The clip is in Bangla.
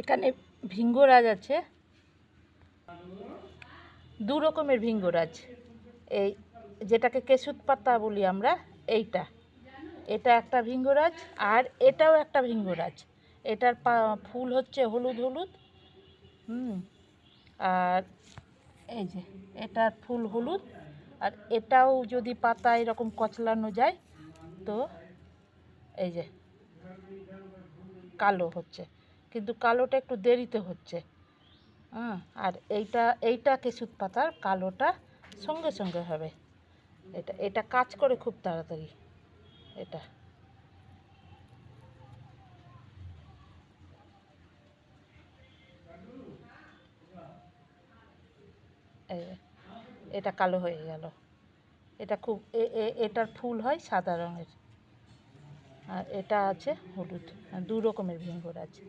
এখানে ভিঙ্গরাজ আছে। দু রকমের ভিঙ্গরাজ। এই যেটাকে কেশুত পাতা বলি আমরা, এইটা। এটা একটা ভিঙ্গরাজ আর এটাও একটা ভিঙ্গরাজ। এটার পা, ফুল হচ্ছে হলুদ হলুদ। হুম, আর এই যে, এটার ফুল হলুদ। আর এটাও যদি পাতা এরকম কচলানো যায়, তো এই যে, কালো হচ্ছে। কিন্তু কালোটা একটু দেরিতে হচ্ছে। হ্যাঁ আর এইটা এইটা কেশুত পাতার কালোটা সঙ্গে সঙ্গে হবে। এটা এটা কাজ করে খুব তাড়াতাড়ি। এটা। এটা কালো হয়ে গেল। এটা খুব এটার ফুল হয় সাদা রঙের। আর এটা আছে হলুদ, দু রকমের ভিঙ্গর আছে।